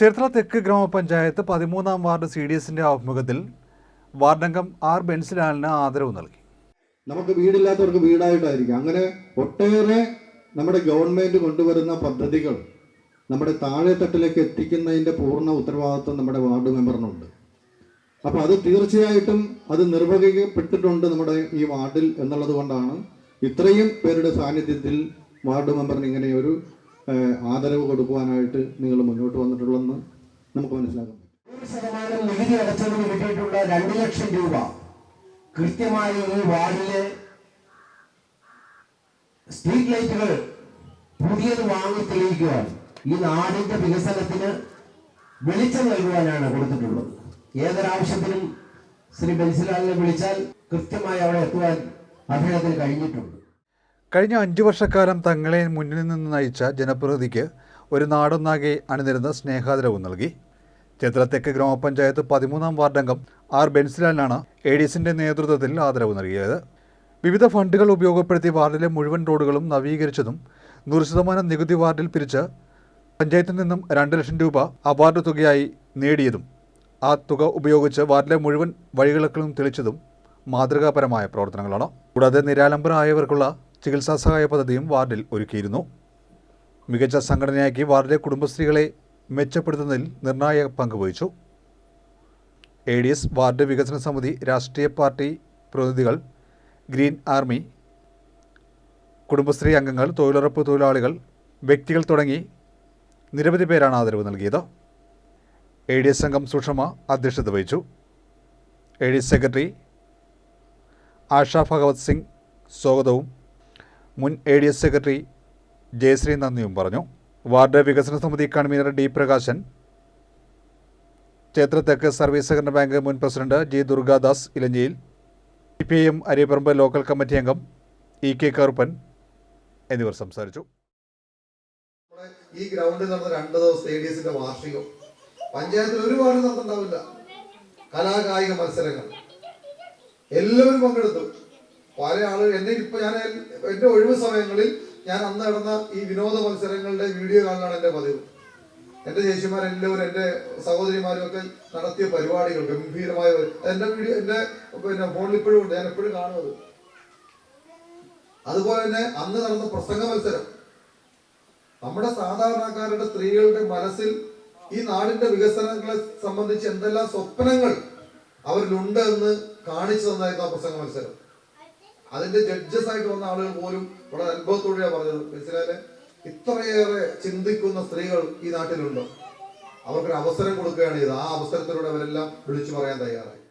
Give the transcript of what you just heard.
ചേർത്തല തെക്ക് ഗ്രാമപഞ്ചായത്ത് പതിമൂന്നാം വാർഡ് സി ഡി എസിന്റെ ആഭിമുഖ്യത്തിൽ വാർഡംഗം ആർ ബെൻസിലാലിന് ആദരവ് നൽകി. നമുക്ക് വീടില്ലാത്തവർക്ക് വീടായിട്ടായിരിക്കും. അങ്ങനെ ഒട്ടേറെ നമ്മുടെ ഗവൺമെന്റ് കൊണ്ടുവരുന്ന പദ്ധതികൾ നമ്മുടെ താഴെത്തട്ടിലേക്ക് എത്തിക്കുന്നതിന്റെ പൂർണ ഉത്തരവാദിത്വം നമ്മുടെ വാർഡ് മെമ്പറിനുണ്ട്. അപ്പൊ അത് തീർച്ചയായിട്ടും അത് നിർവഹിക്കപ്പെട്ടിട്ടുണ്ട് നമ്മുടെ ഈ വാർഡിൽ എന്നുള്ളത് കൊണ്ടാണ് ഇത്രയും പേരുടെ സാന്നിധ്യത്തിൽ വാർഡ് മെമ്പറിന് ഇങ്ങനെ ഒരു ആദരവ് കൊടുക്കുവാനായിട്ട് നിങ്ങൾ മുന്നോട്ട് വന്നിട്ടുള്ളതെന്ന് നമുക്ക് നൂറ് ശതമാനം നികുതി അടച്ചതിന് കിട്ടിയിട്ടുള്ള രണ്ട് ലക്ഷം രൂപ. കൃത്യമായി ഈ വാർഡിലെ സ്ട്രീറ്റ് ലൈറ്റുകൾ പുതിയത് വാങ്ങി തെളിയിക്കുവാൻ ഈ നാടിന്റെ വികസനത്തിന് വെളിച്ചം നൽകുവാനാണ് കൊടുത്തിട്ടുള്ളത്. ഏതൊരാവശ്യത്തിനും ശ്രീ ബൻസിലാലിനെ വിളിച്ചാൽ കൃത്യമായി അവിടെ എത്തുവാൻ അദ്ദേഹത്തിന് കഴിഞ്ഞിട്ടുണ്ട്. കഴിഞ്ഞ അഞ്ചു വർഷക്കാലം തങ്ങളെ മുന്നിൽ നിന്ന് നയിച്ച ജനപ്രതിനിധിക്ക് ഒരു നാടൊന്നാകെ അണിനിരുന്ന സ്നേഹാദരവും നൽകി. ചേർത്തല തെക്ക് ഗ്രാമപഞ്ചായത്ത് പതിമൂന്നാം വാർഡംഗം ആർ. ബെൻസിലാലിനാണ് എ ഡി എസിന്റെ നേതൃത്വത്തിൽ ആദരവ് നൽകിയത്. വിവിധ ഫണ്ടുകൾ ഉപയോഗപ്പെടുത്തി വാർഡിലെ മുഴുവൻ റോഡുകളും നവീകരിച്ചതും നൂറ് ശതമാനം നികുതി വാർഡിൽ പിരിച്ച് പഞ്ചായത്തിൽ നിന്നും രണ്ട് ലക്ഷം രൂപ അവാർഡ് തുകയായി നേടിയതും ആ തുക ഉപയോഗിച്ച് വാർഡിലെ മുഴുവൻ വഴികളും തെളിച്ചതും മാതൃകാപരമായ പ്രവർത്തനങ്ങളാണ്. കൂടാതെ നിരാലംബരായവർക്കുള്ള ചികിത്സാ സഹായ പദ്ധതിയും വാർഡിൽ ഒരുക്കിയിരുന്നു. മികച്ച സംഘടനയാക്കി വാർഡിലെ കുടുംബശ്രീകളെ മെച്ചപ്പെടുത്തുന്നതിൽ നിർണായക പങ്ക് വഹിച്ചു. എ ഡി എസ് വാർഡ് വികസന സമിതി രാഷ്ട്രീയ പാർട്ടി പ്രതിനിധികൾ ഗ്രീൻ ആർമി കുടുംബശ്രീ അംഗങ്ങൾ തൊഴിലുറപ്പ് തൊഴിലാളികൾ വ്യക്തികൾ തുടങ്ങി നിരവധി പേരാണ് ആദരവ് നൽകിയത്. എ ഡി എസ് അംഗം സുഷമ അധ്യക്ഷത വഹിച്ചു. A D S secretary Asha Bhagavat Singh സ്വാഗതവും മുൻ A D S secretary Jayasree നന്ദിയും പറഞ്ഞു. വാർഡ് വികസന സമിതി കൺവീനർ ഡി പ്രകാശൻ. ചേത്രത്തെക്ക് സർവീസ് സഹകരണ ബാങ്ക് മുൻ president G Durgadas Elanchiyil C P I Ariyapparambu local committee അംഗം ഇ കെ കറുപ്പൻ എന്നിവർ സംസാരിച്ചു. ഈ ഗ്രൗണ്ടിൽ നടന്ന രണ്ട് ദിവസം എ ഡി എസിന്റെ വാർഷികം. പഞ്ചായത്തിൽ ഒരുപാട് നടത്തുണ്ടാവില്ല കലാകായിക മത്സരങ്ങൾ. എല്ലാവരും പങ്കെടുത്തു. പല ആളുകൾ എന്നെ ഇപ്പൊ ഞാൻ എന്റെ ഒഴിവ് സമയങ്ങളിൽ ഞാൻ അന്ന് നടന്ന ഈ വിനോദ മത്സരങ്ങളുടെ വീഡിയോ കാണാണ് എന്റെ പതിവ്. എന്റെ ചേച്ചിമാരെല്ലാവരും എന്റെ സഹോദരിമാരും ഒക്കെ നടത്തിയ പരിപാടികൾ ഗംഭീരമായ എന്റെ വീഡിയോ എന്റെ പിന്നെ ഫോണിൽ ഇപ്പോഴും ഉണ്ട് ഞാൻ എപ്പോഴും കാണുന്നത്. അതുപോലെ തന്നെ അന്ന് നടന്ന പ്രസംഗ മത്സരം. നമ്മുടെ സാധാരണക്കാരുടെ സ്ത്രീകളുടെ മനസ്സിൽ ഈ നാടിന്റെ വികസനങ്ങളെ സംബന്ധിച്ച് എന്തെല്ലാം സ്വപ്നങ്ങൾ അവരിലുണ്ട് എന്ന് കാണിച്ചു തന്നായിരുന്നു ആ പ്രസംഗ മത്സരം. അതിന്റെ ജഡ്ജസ് ആയിട്ട് വന്ന ആളുകൾ പോലും വളരെ അത്ഭുതത്തോടെയാണ് പറഞ്ഞത്. മനസ്സിലായാലെ ഇത്രയേറെ ചിന്തിക്കുന്ന സ്ത്രീകൾ ഈ നാട്ടിലുണ്ടോ. അവർക്കൊരു അവസരം കൊടുക്കുകയാണ് ചെയ്തത്. ആ അവസരത്തിലൂടെ അവരെല്ലാം വിളിച്ചു പറയാൻ തയ്യാറായി.